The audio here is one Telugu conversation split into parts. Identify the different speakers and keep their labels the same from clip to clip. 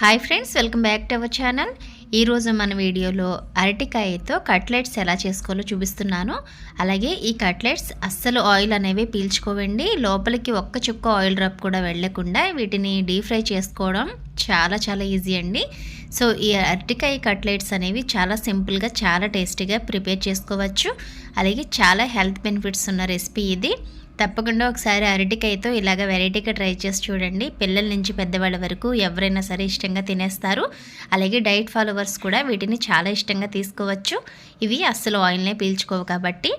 Speaker 1: Hi friends welcome back to our channel ఈరోజు మన వీడియోలో అరటికాయతో కట్లెట్స్ ఎలా చేసుకోవాలో చూపిస్తున్నాను. అలాగే ఈ కట్లెట్స్ అస్సలు ఆయిల్ అనేవి పీల్చుకోవండి. లోపలికి ఒక్క చుక్క ఆయిల్ డ్రాప్ కూడా వెళ్ళకుండా వీటిని డీప్ ఫ్రై చేసుకోవడం చాలా చాలా ఈజీ అండి. సో ఈ అరటికాయ కట్లెట్స్ అనేవి చాలా సింపుల్గా చాలా టేస్టీగా ప్రిపేర్ చేసుకోవచ్చు. అలాగే చాలా హెల్త్ బెనిఫిట్స్ ఉన్న రెసిపీ ఇది. తప్పకుండా ఒకసారి అరటికాయతో ఇలాగ వెరైటీగా ట్రై చేసి చూడండి. పిల్లల నుంచి పెద్దవాళ్ళ వరకు ఎవరైనా సరే ఇష్టంగా తినేస్తారు. అలాగే డైట్ ఫాలోవర్స్ కూడా వీటిని చాలా ఇష్టంగా తీసుకోవచ్చు. ఇవి అస్సలు ఆయిల్నే పీల్చుకోవు కాబట్టి.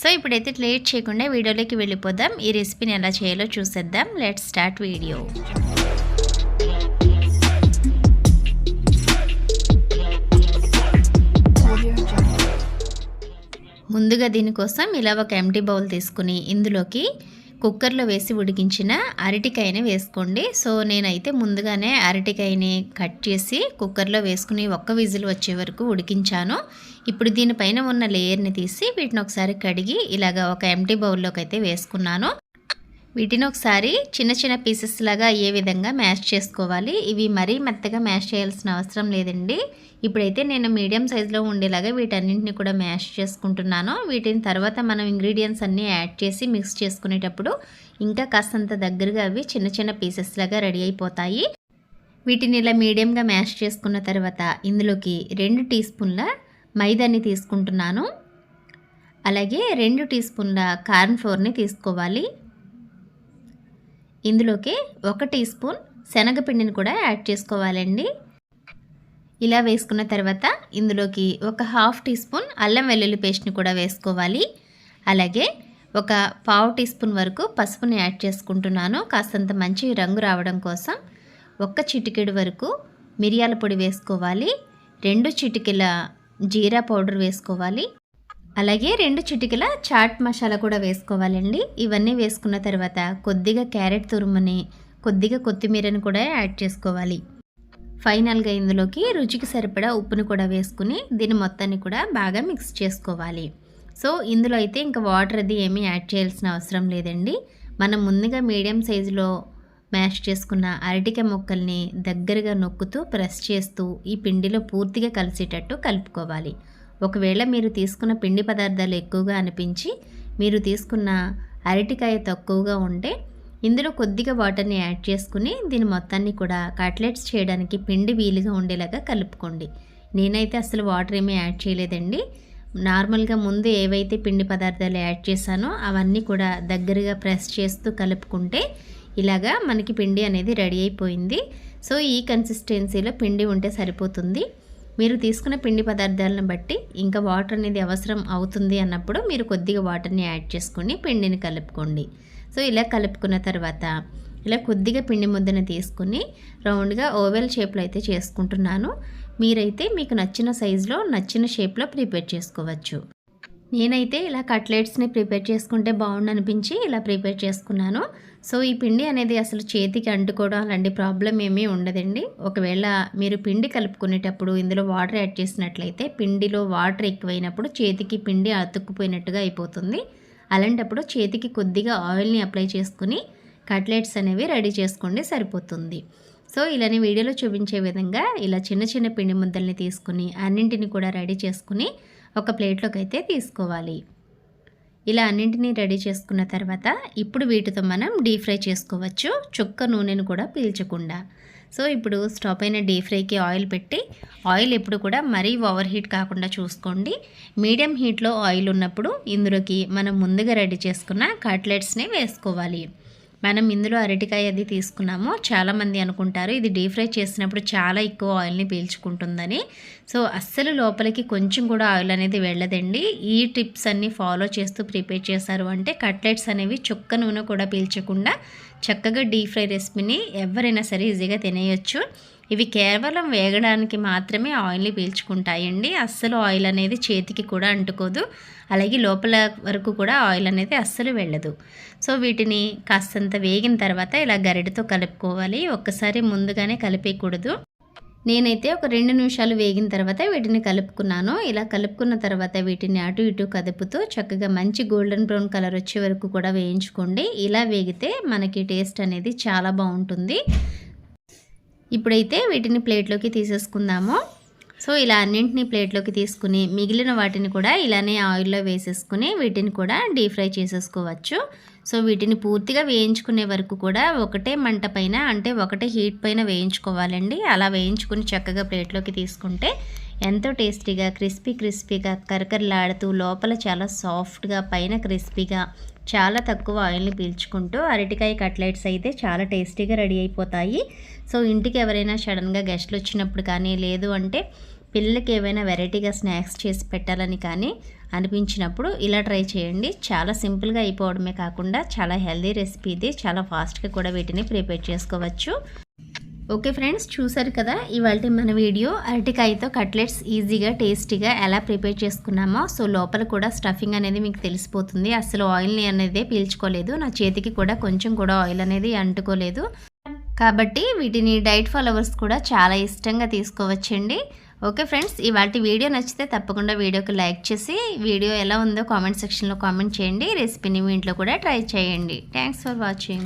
Speaker 1: సో ఇప్పుడైతే లేట్ చేయకుండా వీడియోలోకి వెళ్ళిపోదాం. ఈ రెసిపీని ఎలా చేయాలో చూసేద్దాం. Let start video. ముందుగా దీనికోసం ఇలా ఒక ఎంటీ బౌల్ తీసుకుని ఇందులోకి కుక్కర్లో వేసి ఉడికించిన అరటికాయని వేసుకోండి. సో నేనైతే ముందుగానే అరటికాయని కట్ చేసి కుక్కర్లో వేసుకుని ఒక్క విజిల్ వచ్చే వరకు ఉడికించాను. ఇప్పుడు దీనిపైన ఉన్న లేయర్ని తీసి వీటిని ఒకసారి కడిగి ఇలాగ ఒక ఎంటీ బౌల్లోకి అయితే వేసుకున్నాను. వీటిని ఒకసారి చిన్న చిన్న పీసెస్ లాగా అయ్యే విధంగా మ్యాష్ చేసుకోవాలి. ఇవి మరీ మెత్తగా మ్యాష్ చేయాల్సిన అవసరం లేదండి. ఇప్పుడైతే నేను మీడియం సైజులో ఉండేలాగా వీటన్నింటిని కూడా మ్యాష్ చేసుకుంటున్నాను. వీటిని తర్వాత మనం ఇంగ్రీడియంట్స్ అన్నీ యాడ్ చేసి మిక్స్ చేసుకునేటప్పుడు ఇంకా కాస్తంత దగ్గరగా అవి చిన్న చిన్న పీసెస్ లాగా రెడీ అయిపోతాయి. వీటిని ఇలా మీడియంగా మ్యాష్ చేసుకున్న తర్వాత ఇందులోకి రెండు టీ స్పూన్ల మైదాన్ని తీసుకుంటున్నాను. అలాగే రెండు టీ స్పూన్ల కార్న్ ఫ్లోర్ని తీసుకోవాలి. ఇందులోకి ఒక టీ స్పూన్ శనగపిండిని కూడా యాడ్ చేసుకోవాలండి. ఇలా వేసుకున్న తర్వాత ఇందులోకి ఒక హాఫ్ టీ స్పూన్ అల్లం వెల్లుల్లి పేస్ట్ని కూడా వేసుకోవాలి. అలాగే ఒక పావు టీ స్పూన్ వరకు పసుపుని యాడ్ చేసుకుంటున్నాను. కాస్తంత మంచి రంగు రావడం కోసం ఒక్క చిటికెడు వరకు మిరియాల పొడి వేసుకోవాలి. రెండు చిటికెల జీరా పౌడర్ వేసుకోవాలి. అలాగే రెండు చిటికల చాట్ మసాలా కూడా వేసుకోవాలండి. ఇవన్నీ వేసుకున్న తర్వాత కొద్దిగా క్యారెట్ తురుముని కొద్దిగా కొత్తిమీరని కూడా యాడ్ చేసుకోవాలి. ఫైనల్గా ఇందులోకి రుచికి సరిపడా ఉప్పుని కూడా వేసుకుని దీని మొత్తాన్ని కూడా బాగా మిక్స్ చేసుకోవాలి. సో ఇందులో అయితే ఇంకా వాటర్ అది ఏమీ యాడ్ చేయాల్సిన అవసరం లేదండి. మనం ముందుగా మీడియం సైజులో మ్యాష్ చేసుకున్న అరటికాయ ముక్కల్ని దగ్గరగా నొక్కుతూ ప్రెస్ చేస్తూ ఈ పిండిలో పూర్తిగా కలిసేటట్టు కలుపుకోవాలి. ఒకవేళ మీరు తీసుకున్న పిండి పదార్థాలు ఎక్కువగా అనిపించి మీరు తీసుకున్న అరటికాయ తక్కువగా ఉంటే ఇందులో కొద్దిగా వాటర్ని యాడ్ చేసుకుని దీని మొత్తాన్ని కూడా కట్లెట్స్ చేయడానికి పిండి వీలుగా ఉండేలాగా కలుపుకోండి. నేనైతే అసలు వాటర్ ఏమీ యాడ్ చేయలేదండి. నార్మల్గా ముందు ఏవైతే పిండి పదార్థాలు యాడ్ చేశానో అవన్నీ కూడా దగ్గరగా ప్రెస్ చేస్తూ కలుపుకుంటే ఇలాగా మనకి పిండి అనేది రెడీ అయిపోయింది. సో ఈ కన్సిస్టెన్సీలో పిండి ఉంటే సరిపోతుంది. మీరు తీసుకున్న పిండి పదార్థాలను బట్టి ఇంకా వాటర్ అనేది అవసరం అవుతుంది అన్నప్పుడు మీరు కొద్దిగా వాటర్ని యాడ్ చేసుకొని పిండిని కలుపుకోండి. సో ఇలా కలుపుకున్న తర్వాత ఇలా కొద్దిగా పిండి ముద్దను తీసుకుని రౌండ్గా ఓవెల్ షేప్లో అయితే చేసుకుంటున్నాను. మీరైతే మీకు నచ్చిన సైజులో నచ్చిన షేప్లో ప్రిపేర్ చేసుకోవచ్చు. నేనైతే ఇలా కట్లెట్స్ని ప్రిపేర్ చేసుకుంటే బాగుండు అనిపించి ఇలా ప్రిపేర్ చేసుకున్నాను. సో ఈ పిండి అనేది అసలు చేతికి అంటుకోవడం అలాంటి ప్రాబ్లం ఏమీ ఉండదండి. ఒకవేళ మీరు పిండి కలుపుకునేటప్పుడు ఇందులో వాటర్ యాడ్ చేసినట్లయితే పిండిలో వాటర్ ఎక్కువైనప్పుడు చేతికి పిండి అతుక్కుపోయినట్టుగా అయిపోతుంది. అలాంటప్పుడు చేతికి కొద్దిగా ఆయిల్ని అప్లై చేసుకుని కట్లెట్స్ అనేవి రెడీ చేసుకోండి సరిపోతుంది. సో ఇలానే వీడియోలో చూపించే విధంగా ఇలా చిన్న చిన్న పిండి ముద్దల్ని తీసుకుని అన్నింటిని కూడా రెడీ చేసుకుని ఒక ప్లేట్లోకి అయితే తీసుకోవాలి. ఇలా అన్నింటినీ రెడీ చేసుకున్న తర్వాత ఇప్పుడు వీటితో మనం డీప్ ఫ్రై చేసుకోవచ్చు. చుక్క నూనెను కూడా పీల్చకుండా. సో ఇప్పుడు స్టవ్ పైన డీప్ ఫ్రైకి ఆయిల్ పెట్టి ఆయిల్ ఎప్పుడు కూడా మరీ ఓవర్ హీట్ కాకుండా చూసుకోండి. మీడియం హీట్లో ఆయిల్ ఉన్నప్పుడు ఇందులోకి మనం ముందుగా రెడీ చేసుకున్న కట్లెట్స్ని వేసుకోవాలి. మనం ఇందులో అరటికాయ అది తీసుకున్నాము. చాలామంది అనుకుంటారు ఇది డీప్ ఫ్రై చేసినప్పుడు చాలా ఎక్కువ ఆయిల్ని పీల్చుకుంటుందని. సో అస్సలు లోపలికి కొంచెం కూడా ఆయిల్ అనేది వెళ్ళదండి. ఈ టిప్స్ అన్నీ ఫాలో చేస్తూ ప్రిపేర్ చేశారు అంటే కట్లెట్స్ అనేవి చుక్క నూనె కూడా పీల్చకుండా చక్కగా డీప్ ఫ్రై రెసిపీని ఎవరైనా సరే ఈజీగా తినేయచ్చు. ఇవి కేవలం వేగడానికి మాత్రమే ఆయిల్ని పీల్చుకుంటాయండి. అస్సలు ఆయిల్ అనేది చేతికి కూడా అంటుకోదు. అలాగే లోపల వరకు కూడా ఆయిల్ అనేది అస్సలు వెళ్ళదు. సో వీటిని కాస్తంత వేగిన తర్వాత ఇలా గరిటతో కలుపుకోవాలి. ఒక్కసారి ముందుగానే కలిపేయకూడదు. నేనైతే ఒక రెండు నిమిషాలు వేగిన తర్వాత వీటిని కలుపుకున్నాను. ఇలా కలుపుకున్న తర్వాత వీటిని అటు ఇటు కదుపుతూ చక్కగా మంచి గోల్డెన్ బ్రౌన్ కలర్ వచ్చే వరకు కూడా వేయించుకోండి. ఇలా వేగితే మనకి టేస్ట్ అనేది చాలా బాగుంటుంది. ఇప్పుడైతే వీటిని ప్లేట్లోకి తీసేసుకుందాము. సో ఇలా అన్నింటినీ ప్లేట్లోకి తీసుకుని మిగిలిన వాటిని కూడా ఇలానే ఆయిల్లో వేసేసుకుని వీటిని కూడా డీప్ ఫ్రై చేసేసుకోవచ్చు. సో వీటిని పూర్తిగా వేయించుకునే వరకు కూడా ఒకటే మంట పైన అంటే ఒకటే హీట్ పైన వేయించుకోవాలండి. అలా వేయించుకుని చక్కగా ప్లేట్లోకి తీసుకుంటే ఎంతో టేస్టీగా క్రిస్పీ క్రిస్పీగా కరకరలాడుతూ లోపల చాలా సాఫ్ట్గా పైన క్రిస్పీగా చాలా తక్కువ ఆయిల్ని పీల్చుకుంటూ అరటికాయ కట్లెట్స్ అయితే చాలా టేస్టీగా రెడీ అయిపోతాయి. సో ఇంటికి ఎవరైనా సడన్గా గెస్ట్లు వచ్చినప్పుడు కానీ లేదు అంటే పిల్లలకి ఏవైనా వెరైటీగా స్నాక్స్ చేసి పెట్టాలని కానీ అనిపించినప్పుడు ఇలా ట్రై చేయండి. చాలా సింపుల్గా అయిపోవడమే కాకుండా చాలా హెల్దీ రెసిపీ ఇది. చాలా ఫాస్ట్గా కూడా వీటిని ప్రిపేర్ చేసుకోవచ్చు. ఓకే ఫ్రెండ్స్ చూసారు కదా? ఇవాళ మన వీడియో అరటికాయతో కట్లెట్స్ ఈజీగా టేస్టీగా ఎలా ప్రిపేర్ చేసుకున్నామో. సో లోపల కూడా స్టఫింగ్ అనేది మీకు తెలిసిపోతుంది. అసలు ఆయిల్ని అనేది పీల్చుకోలేదు. నా చేతికి కూడా కొంచెం కూడా ఆయిల్ అనేది అంటుకోలేదు. కాబట్టి వీటిని డైట్ ఫాలోవర్స్ కూడా చాలా ఇష్టంగా తీసుకోవచ్చండి. ఓకే ఫ్రెండ్స్ ఇవాళ వీడియో నచ్చితే తప్పకుండా వీడియోకి లైక్ చేసి వీడియో ఎలా ఉందో కామెంట్ సెక్షన్లో కామెంట్ చేయండి. రెసిపీని మీ ఇంట్లో కూడా ట్రై చేయండి. Thanks for watching.